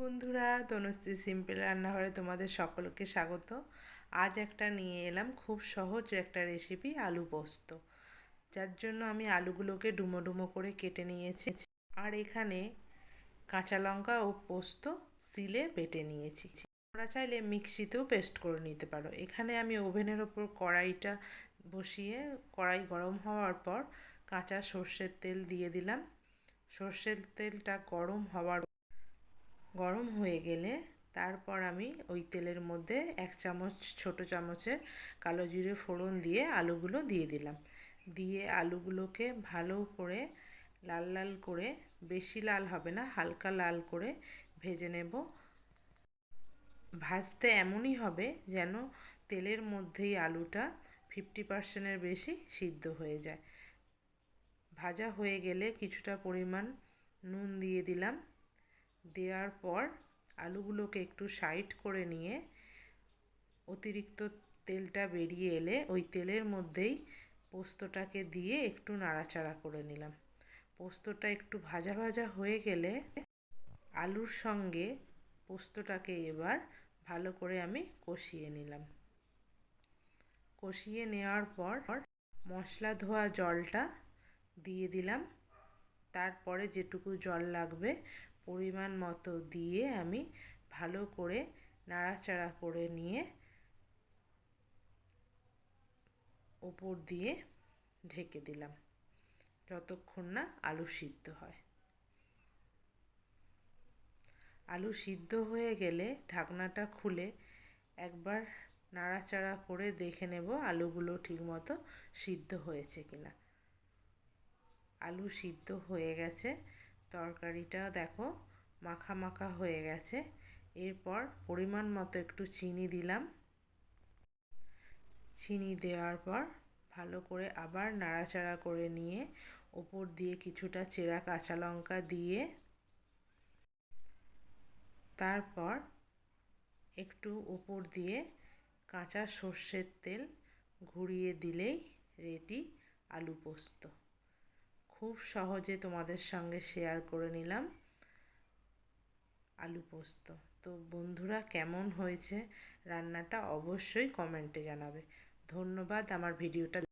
বন্ধুরা, তনুশ্রী সিম্পল রান্নাঘরে তোমাদের সকলকে স্বাগত। আজ একটা নিয়ে এলাম খুব সহজ একটা রেসিপি আলু পোস্ত। যার জন্য আমি আলুগুলোকে ডুমো ডুমো করে কেটে নিয়েছি। আর এখানে কাঁচা লঙ্কা ও পোস্ত সিলে বেটে নিয়েছি। তোমরা চাইলে মিক্সিতেও পেস্ট করে নিতে পারো। এখানে আমি ওভেনের ওপর কড়াইটা বসিয়ে, কড়াই গরম হওয়ার পর কাঁচা সর্ষের তেল দিয়ে দিলাম। সর্ষের তেলটা গরম হওয়ার গরম হয়ে গেলে তারপর আমি ওই তেলের মধ্যে এক চামচ, ছোট চামচের কালো জিরে ফোড়ন দিয়ে আলুগুলো দিয়ে দিলাম। দিয়ে আলুগুলোকে ভালো করে লাল লাল করে, বেশি লাল হবে না, হালকা লাল করে ভেজে নেব। ভাজতে এমনই হবে যেন তেলের মধ্যেই আলুটা ফিফটি পার্সেন্টের বেশি সিদ্ধ হয়ে যায়। ভাজা হয়ে গেলে কিছুটা পরিমাণ নুন দিয়ে দিলাম। দেওয়ার পর আলুগুলোকে একটু সাইড করে নিয়ে অতিরিক্ত তেলটা বেরিয়ে এলে ওই তেলের মধ্যেই পোস্তটাকে দিয়ে একটু নাড়াচাড়া করে নিলাম। পোস্তটা একটু ভাজা ভাজা হয়ে গেলে আলুর সঙ্গে পোস্তটাকে এবার ভালো করে আমি কষিয়ে নিলাম। কষিয়ে নেওয়ার পর মশলা ধোয়া জলটা দিয়ে দিলাম। তারপরে যেটুকু জল লাগবে পরিমাণ মতো দিয়ে আমি ভালো করে নাড়াচাড়া করে নিয়ে ওপর দিয়ে ঢেকে দিলাম, যতক্ষণ না আলু সিদ্ধ হয়। আলু সিদ্ধ হয়ে গেলে ঢাকনাটা খুলে একবার নাড়াচাড়া করে দেখে নেব আলুগুলো ঠিকমতো সিদ্ধ হয়েছে কিনা। আলু সিদ্ধ হয়ে গেছে তরকারিটা দেখো মাখা মাখা হয়ে গেছে। এরপর পরিমাণ মতো একটু চিনি দিলাম। চিনি দেওয়ার পর ভালো করে আবার নাড়াচাড়া করে নিয়ে ওপর দিয়ে কিছুটা চেরা কাঁচা লঙ্কা দিয়ে তারপর একটু উপর দিয়ে কাঁচা সর্ষের তেল ঘুরিয়ে দিলেই রেডি আলু পোস্ত। খুব সহজে তোমাদের সঙ্গে শেয়ার করে নিলাম আলু পোস্ত। তো বন্ধুরা, কেমন হয়েছে রান্নাটা অবশ্যই কমেন্টে জানাবে। ধন্যবাদ আমার ভিডিওটা